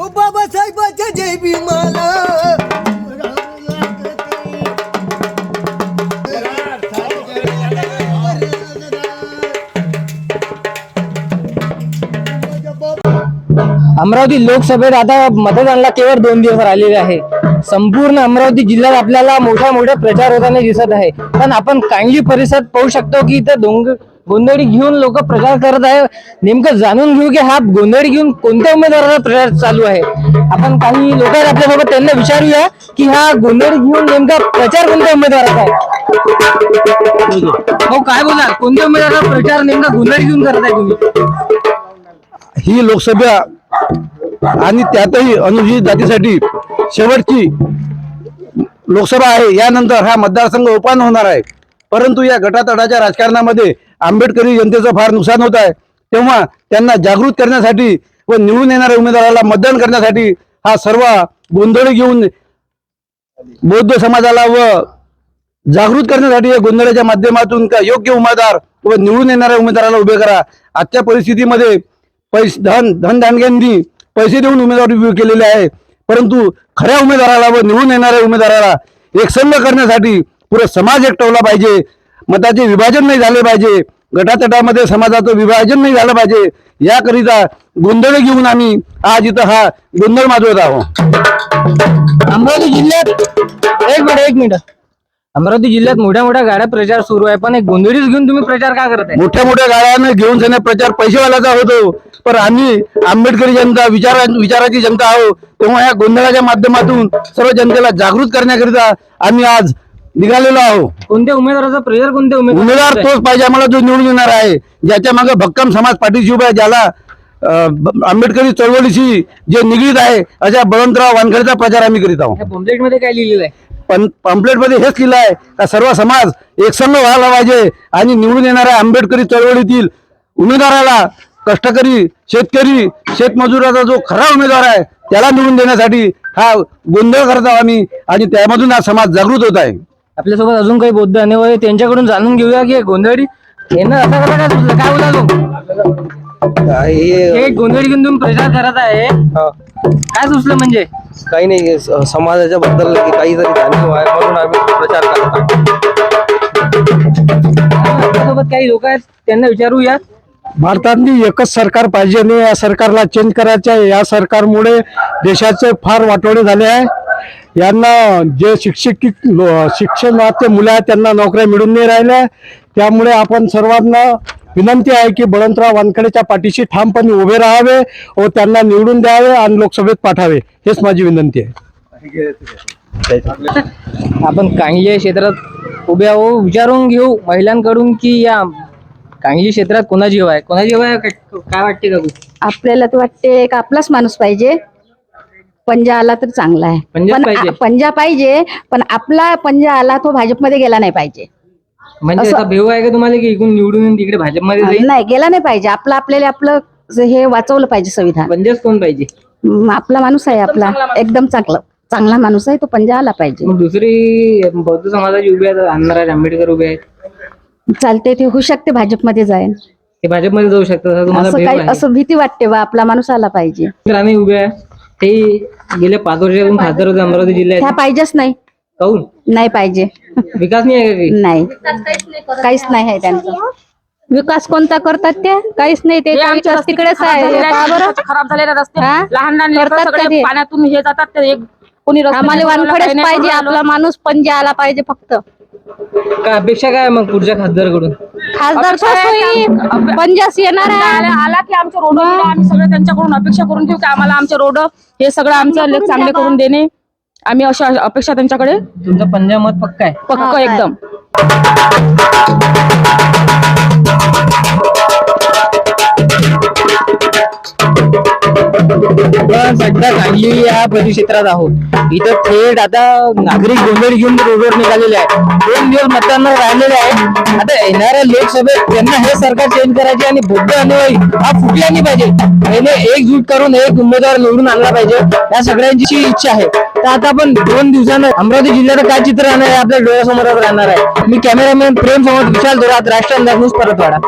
ओ बाबासाहेबाच्या जय भीमाला. अमरावती लोकसभेत आता मतदानाला केवळ दोन दिवस राहिलेले आहे. संपूर्ण अमरावती जिल्ह्यात आपल्याला मोठ्या मोठ्या प्रचार होताना दिसत आहे. पण आपण कांगली परिसरात पाहू शकतो की इथं डोंग गोंधळी घेऊन लोक प्रचार करत आहे. नेमकं जाणून घेऊ की हा गोंधळी घेऊन कोणत्या उमेदवाराचा प्रचार चालू आहे? आपण काही लोक आहेत आपल्यासोबत त्यांना विचारूया की हा गोंधळी घेऊन नेमका प्रचार कोणत्या उमेदवाराचा आहे? हो काय बोलाल कोणत्या उमेदवाराचा प्रचार नेमका गोंधळी घेऊन करत आहे तुम्ही? ही लोकसभा आणि त्यातही अनुसूचित जातीसाठी शेवटची लोकसभा आहे. यानंतर हा मतदारसंघ उपान होणार आहे. परंतु या गटातटाच्या राजकारणामध्ये आंबेडकरी जनतेचं फार नुकसान होत आहे. तेव्हा त्यांना जागृत करण्यासाठी व निवडून येणाऱ्या उमेदवाराला मतदान करण्यासाठी हा सर्व गोंधळ घेऊन बौद्ध समाजाला व जागृत करण्यासाठी या गोंधळाच्या माध्यमातून का योग्य उमेदवार व निवडून येणाऱ्या उमेदवाराला उभे करा. आजच्या परिस्थितीमध्ये पैसे धन धनदानग्यांनी पैसे देऊन उमेदवार उभे केलेले आहे. परंतु खऱ्या उमेदवाराला व निवडून येणाऱ्या उमेदवाराला एकसंध करण्यासाठी पुरे समाज एकटवला पाहिजे. मताचे विभाजन नाही झाले पाहिजे. गटातटामध्ये समाजाचं विभाजन नाही झालं पाहिजे. याकरिता गोंधळ घेऊन आम्ही आज इथं हा गोंधळ माजवत आहोत. अमरावती जिल्ह्यात एक मिनिट एक मिनिट. अमरावती जिल्ह्यात मोठ्या मोठ्या गाड्या प्रचार सुरू आहे पण एक गोंधळीच घेऊन तुम्ही प्रचार का करत मोठ्या मोठ्या गाड्याने घेऊन जाण्या प्रचार पैसेवाल्याचा होतो. पण आम्ही आंबेडकरी जनता विचारा विचाराची जनता आहो तेव्हा या गोंधळाच्या माध्यमातून सर्व जनतेला जागृत करण्याकरिता आम्ही आज निघालेलो आहो. कोणत्या उमेदवाराचा प्रचार कोणत्या उमेदवार आहे? तोच पाहिजे आम्हाला जो निवडून येणार आहे. ज्याच्या मागे भक्कम समाज पाठीशी उभा आहे ज्याला अं, ब- आंबेडकरी चळवळीशी जे निगडीत आहे अशा बळवंतराव वानखडेचा प्रचार आम्ही करीत आहोत. पॉम्पलेटमध्ये काय लिहिलेलं आहे? पण पम्पलेटमध्ये हेच लिहिलं आहे का सर्व समाज एकसंघ व्हायला पाहिजे आणि निवडून येणाऱ्या आंबेडकरी चळवळीतील उमेदवाराला कष्टकरी शेतकरी शेतमजुराचा जो खरा उमेदवार आहे त्याला निवडून देण्यासाठी हा गोंधळ करत आहोत आम्ही आणि त्यामधून हा समाज जागृत होत आहे. आपल्यासोबत अजून काही बौद्ध अनुयायी आहे, त्यांच्याकडून जाणून घेऊया की हे गोंधळी यांना असं कसं काय सुचलं काय बोला हे गोंधळी घेऊन प्रचार करत आहे. काय सुचलं म्हणजे? काही नाही समाजाच्या बद्दल काहीतरी जाणीव आहे म्हणून आम्ही प्रचार करत आहोत. आपल्यासोबत काही लोक आहेत त्यांना विचारूया. भारतातली एकच सरकार पाहिजे आणि या सरकारला चेंज करायचं आहे. या सरकारमुळे देशाचे फार वाटोळे झाले आहे. यांना जे शिक्षक शिक्षणाचे मुलं आहेत त्यांना नोकऱ्या मिळून नाही राहिल्या. त्यामुळे आपण सर्वांना विनंती आहे की बळवंतराव वानखेडेच्या पाठीशी ठामपणे उभे राहावे व त्यांना निवडून द्यावे आणि लोकसभेत पाठावे. हेच माझी विनंती आहे. आपण कांगली क्षेत्रात उभे आहो. विचारून घेऊ महिलांकडून की या कांगली क्षेत्रात कोणाची हवा आहे? कोणाची हवा आहे? काय वाटते का? तू आपल्याला तर वाटते एक आपलाच माणूस पाहिजे. पंजा आला तर चांगला आहे. पंजाच पण पाहिजे? आ- पंजा पाहिजे पण आपला पंजा आला तो भाजपमध्ये गेला नाही पाहिजे. म्हणजे असं- असा भेव आहे का तुम्हाला की इकडून निवडून येऊन तिकडे भाजपमध्ये जाईल? नाही गेला नाही पाहिजे. आपलं आपल्याला आपलं ज- हे वाचवलं पाहिजे संविधान. पंजाच कोण पाहिजे? म, आपला माणूस आहे आपला. एकदम चांगला चांगला माणूस आहे तो पंजा आला पाहिजे. मग दुसरी बौद्ध समाजाची उभी आहेत अण्णाराज आंबेडकर उभे आहेत. चालते ते होऊ शकते भाजपमध्ये जाईल ते भाजपमध्ये जाऊ शकतात असं तुम्हाला असं भेव काही आहे. असं भीती वाटते बा आपला माणूस आला पाहिजे. राणे उभे आहे. ते गेल्या पाच वर्षातून खासदार होते अमरावती ह्या जिल्ह्यात पाहिजेच नाही. काहून नाही पाहिजे. विकास नाही आहे का काही? नाही. काहीच नाही आहे त्यांचं. विकास कोणता करतात ते? काहीच नाही. ते आमच्या तिकडेच आहे. बरं. खराब झालेले रस्ते. हा? लहान लहान लेकरं करतात सगळे कधी? पाण्यातून हे जातात. ते एक कोणी रस्ते आम्हाला बनवलं, काही वानखडेच नाही पाहिजे. आपला माणूस पंजा आला पाहिजे फक्त. काय अपेक्षा काय आहे मग पुढच्या खासदारकडून? खासदार पंजास येणार आलं- आहे आला की आमचे रोड आम्ही सगळे त्यांच्याकडून अपेक्षा करून ठेवू की आम्हाला आमचे रोड हे सगळं आमचं लेख चांगले करून देणे. आम्ही अशा अपेक्षा त्यांच्याकडे तुमचं पंजाब मत पक्का आहे. पक्क? एकदम. आपण सध्या सांगली या परिक्षेत्रात आहोत. इथं थेट आता नागरिक गोंधळ घेऊन रोडवर निघालेले आहे दोन दिवस मतदान राहिलेले आहे आता येणाऱ्या लोकसभेत त्यांना हे सरकार चेंज करायचे आणि बौद्ध अनुयायी हा फुटला नाही पाहिजे. पहिले एकजूट करून एक उमेदवार निवडून आणला पाहिजे. या सगळ्यांची इच्छा आहे. तर आता आपण दोन दिवसानं अमरावती जिल्ह्यात काय चित्र राहणार आहे? आपल्या डोळ्यासमोरच राहणार आहे. मी कॅमेरामॅन प्रेम समोर विशाल दोरात राष्ट्र अंदाज न्यूज परतवाडा.